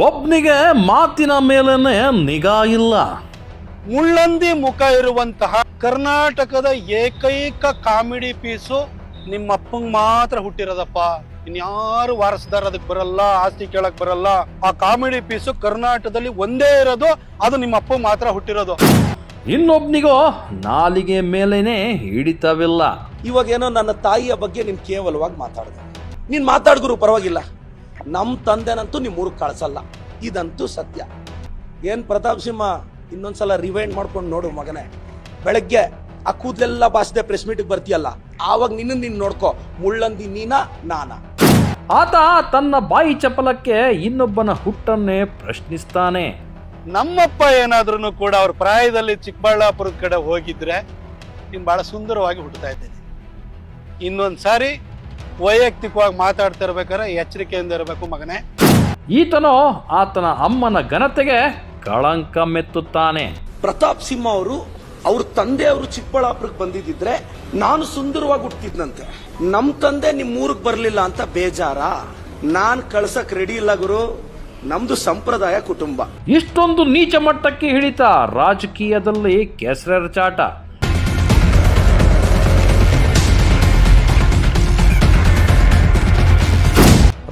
ಒಬ್ನಿಗೆ ಮಾತಿನ ಮೇಲೇನೆ ನಿಗಾ ಇಲ್ಲ. ಮುಳ್ಳಂದಿ ಮುಖ ಇರುವಂತಹ ಕರ್ನಾಟಕದ ಏಕೈಕ ಕಾಮಿಡಿ ಪೀಸು ನಿಮ್ಮ ಅಪ್ಪಂಗ್ ಮಾತ್ರ ಹುಟ್ಟಿರೋದಪ್ಪ. ಇನ್ಯಾರು ವಾರಸದಾರ ಅದಕ್ಕೆ ಬರಲ್ಲ ಆಸ್ತಿ ಕೇಳಕ್ ಬರಲ್ಲ. ಆ ಕಾಮಿಡಿ ಪೀಸು ಕರ್ನಾಟಕದಲ್ಲಿ ಒಂದೇ ಇರೋದು ಅದು ನಿಮ್ಮ ಅಪ್ಪ ಮಾತ್ರ ಹುಟ್ಟಿರೋದು. ಇನ್ನೊಬ್ನಿಗೋ ನಾಲಿಗೆ ಮೇಲೇನೆ ಹಿಡಿತವಿಲ್ಲ. ಇವಾಗೇನೋ ನನ್ನ ತಾಯಿಯ ಬಗ್ಗೆ ನೀನ್ ಕೇವಲವಾಗಿ ಮಾತಾಡ್ದೆ. ನೀನು ಮಾತಾಡಿದ್ರು ಪರವಾಗಿಲ್ಲ. ನಮ್ಮ ತಂದೆನಂತೂ ನಿಮ್ಮ ಊರಿಗೆ ಕಳಿಸಲ್ಲ. ಇದಂತೂ ಸತ್ಯ. ಏನು ಪ್ರತಾಪ್ ಸಿಂಹ ಇನ್ನೊಂದ್ಸಲ ರಿವೈಂಡ್ ಮಾಡ್ಕೊಂಡು ನೋಡು ಮಗನೇ. ಬೆಳಗ್ಗೆ ಆ ಕೂದಲೆಲ್ಲ ಬಾಸ್ದೆ ಪ್ರೆಸ್ ಮೀಟಿಗೆ ಬರ್ತೀಯಲ್ಲ ಆವಾಗ ನಿನ್ನ ನೀನು ನೋಡ್ಕೋ. ಮುಳ್ಳಂದಿ ನೀನಾ ನಾನಾ. ಆತ ತನ್ನ ಬಾಯಿ ಚಪಲಕ್ಕೆ ಇನ್ನೊಬ್ಬನ ಹುಟ್ಟನ್ನೇ ಪ್ರಶ್ನಿಸ್ತಾನೆ. ನಮ್ಮಪ್ಪ ಏನಾದ್ರೂ ಕೂಡ ಅವ್ರ ಪ್ರಾಯದಲ್ಲಿ ಚಿಕ್ಕಬಳ್ಳಾಪುರದ ಕಡೆ ಹೋಗಿದ್ರೆ ನೀನ್ ಬಹಳ ಸುಂದರವಾಗಿ ಹುಟ್ಟುತ್ತಾ ಇದ್ದೀನಿ. ಇನ್ನೊಂದ್ ಸಾರಿ ವೈಯಕ್ತಿಕವಾಗಿ ಮಾತಾಡ್ತಾ ಇರ್ಬೇಕಾದ್ರೆ ಎಚ್ಚರಿಕೆಯಿಂದ ಇರಬೇಕು ಮಗನೇ. ಈತನೋ ಆತನ ಅಮ್ಮನ ಘನತೆಗೆ ಕಳಂಕ ಮೆತ್ತುತ್ತಾನೆ. ಪ್ರತಾಪ್ ಸಿಂಹ ಅವರು ಅವ್ರ ತಂದೆ ಅವರು ಚಿಕ್ಕಬಳ್ಳಾಪುರಕ್ಕೆ ಬಂದಿದ್ದಿದ್ರೆ ನಾನು ಸುಂದರವಾಗಿ ಹುಟ್ಟಿದ್ನಂತೆ. ನಮ್ ತಂದೆ ನಿಮ್ ಊರಿಗೆ ಬರಲಿಲ್ಲ ಅಂತ ಬೇಜಾರ. ನಾನ್ ಕಳ್ಸಕ್ ರೆಡಿ ಇಲ್ಲ ಗುರು. ನಮ್ದು ಸಂಪ್ರದಾಯ ಕುಟುಂಬ. ಇಷ್ಟೊಂದು ನೀಚ ಮಟ್ಟಕ್ಕೆ ಹಿಡಿತ ರಾಜಕೀಯದಲ್ಲಿ ಕೆಸರೆರಚಾಟ.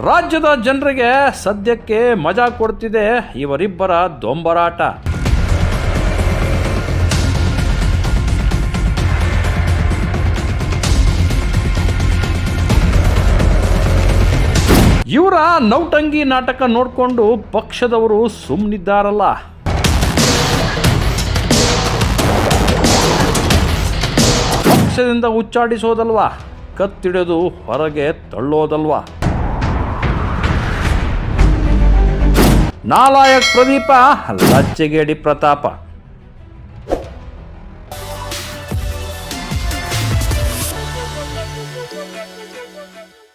ರಾಜ್ಯದ ಜನರಿಗೆ ಸದ್ಯಕ್ಕೆ ಮಜಾ ಕೊಡ್ತಿದೆ ಇವರಿಬ್ಬರ ದೊಂಬರಾಟ. ಇವರ ನೌಟಂಗಿ ನಾಟಕ ನೋಡಿಕೊಂಡು ಪಕ್ಷದವರು ಸುಮ್ಮನಿದ್ದಾರಲ್ಲ ಪಕ್ಷದಿಂದ ಉಚ್ಚಾಡಿಸೋದಲ್ವಾ ಕತ್ತಿಡಿದು ಹೊರಗೆ ತಳ್ಳೋದಲ್ವಾ? ನಾಲಾಯಕ್ ಪ್ರದೀಪ ಲಚ್ಚಗೇಡಿ ಪ್ರತಾಪ.